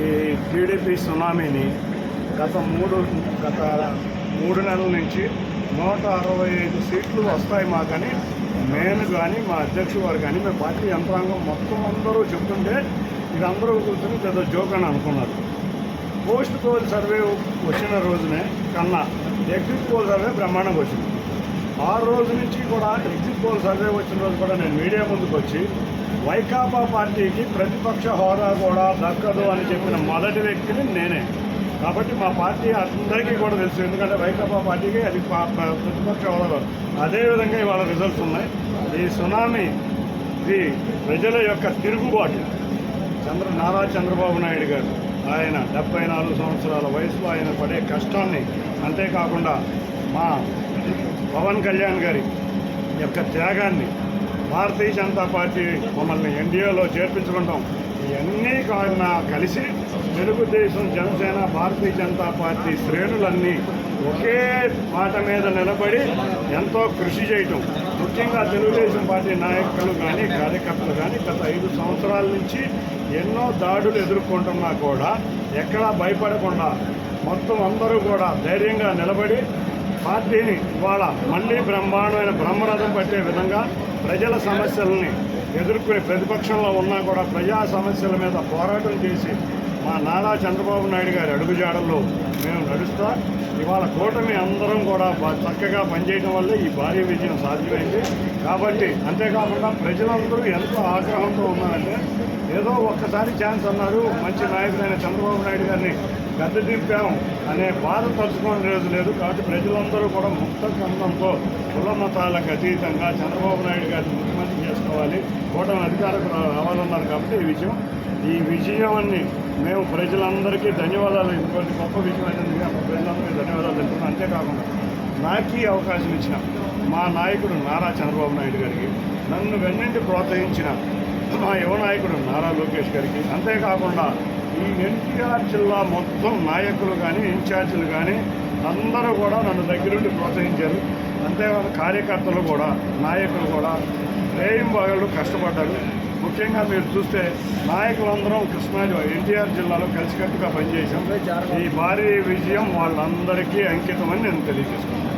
ఈ టీడీపీ సునామీని గత మూడు గత మూడు నెలల నుంచి నూట అరవై ఐదు సీట్లు వస్తాయి మాకని నేను కానీ మా అధ్యక్షుడు వారు కానీ మేము పార్టీ యంత్రాంగం మొత్తం అందరూ చెప్తుంటే ఇది అందరూ కూర్చొని పెద్ద జోక్ అని అనుకున్నారు. పోస్ట్ పోల్ సర్వే వచ్చిన రోజునే కన్నా ఎగ్జిట్ పోల్ సర్వే బ్రహ్మాండంగా వచ్చింది. ఆ రోజు నుంచి కూడా ఎగ్జిట్ పోల్ సర్వే వచ్చిన రోజు కూడా నేను మీడియా ముందుకు వచ్చి వైకాపా పార్టీకి ప్రతిపక్ష హోదా కూడా దక్కదు అని చెప్పిన మొదటి వ్యక్తిని నేనే. కాబట్టి మా పార్టీ అందరికీ కూడా తెలుసు. ఎందుకంటే వైకాపా పార్టీకి అది పా- ప్రతిపక్ష హోదా అదేవిధంగా ఇవాళ రిజల్ట్స్ ఉన్నాయి. ఈ సునామీ ఇది ప్రజల యొక్క తిరుగుబాటు. చంద్ర నారా చంద్రబాబు నాయుడు గారు ఆయన డెబ్బై నాలుగు సంవత్సరాల వయసులో ఆయన పడే కష్టాన్ని అంతేకాకుండా మా పవన్ కళ్యాణ్ గారి యొక్క త్యాగాన్ని భారతీయ జనతా పార్టీ మమ్మల్ని ఎన్డీఏలో చేర్పించుకుంటాం. ఇవన్నీ కాకుండా కలిసి తెలుగుదేశం జనసేన భారతీయ జనతా పార్టీ శ్రేణులన్నీ ఒకే మాట మీద నిలబడి ఎంతో కృషి చేయటం. ముఖ్యంగా తెలుగుదేశం పార్టీ నాయకులు కానీ కార్యకర్తలు కానీ గత ఐదు సంవత్సరాల నుంచి ఎన్నో దాడులు ఎదుర్కొంటున్నా కూడా ఎక్కడా భయపడకుండా మొత్తం అందరూ కూడా ధైర్యంగా నిలబడి పార్టీని ఇవాళ మళ్ళీ బ్రహ్మాండమైన బ్రహ్మరథం పట్టే విధంగా ప్రజల సమస్యలని ఎదుర్కొనే ప్రతిపక్షంలో ఉన్నా కూడా ప్రజా సమస్యల మీద పోరాటం చేసి మా నానా చంద్రబాబు నాయుడు గారి అడుగుజాడల్లో మేము నడుస్తా. ఇవాళ కూటమి అందరం కూడా చక్కగా పనిచేయడం వల్లే ఈ భారీ విజయం సాధ్యమైంది. కాబట్టి అంతేకాకుండా ప్రజలందరూ ఎంతో ఆగ్రహంతో ఉన్నారంటే ఏదో ఒక్కసారి ఛాన్స్ అన్నారు. మంచి నాయకుడైన చంద్రబాబు నాయుడు గారిని గద్దె దింపాము అనే బాధ తలుచుకోని రోజు లేదు. కాబట్టి ప్రజలందరూ కూడా ముక్త కందంతో కుల మతాలకు అతీతంగా చంద్రబాబు నాయుడు గారిని ముఖ్యమంత్రి చేసుకోవాలి. కూటమి అధికారకు రావాలన్నారు కాబట్టి ఈ విజయం ఈ విజయాన్ని మేము ప్రజలందరికీ ధన్యవాదాలు. ఇటువంటి గొప్ప విజయం అయినందుకు ప్రజలందరికీ ధన్యవాదాలు తెలుపుతున్నాం అంతేకాకుండా నాకు ఈ అవకాశం ఇచ్చిన మా నాయకుడు నారా చంద్రబాబు నాయుడు గారికి నన్ను వెన్నింటి ప్రోత్సహించిన మా యువ నాయకుడు నారా లోకేష్ గారికి అంతేకాకుండా ఈ ఎన్టీఆర్ జిల్లా మొత్తం నాయకులు కానీ ఇన్ఛార్జీలు కానీ అందరూ కూడా నన్ను దగ్గరుండి ప్రోత్సహించారు. అంతేకాదు కార్యకర్తలు కూడా నాయకులు కూడా రేయం బాగాలు కష్టపడ్డారు ముఖ్యంగా మీరు చూస్తే నాయకులందరం కృష్ణా ఎన్టీఆర్ జిల్లాలో కలిసికట్టుగా పనిచేశాం. ఈ భారీ విజయం వాళ్ళందరికీ అంకితమని నేను తెలియజేస్తున్నాను.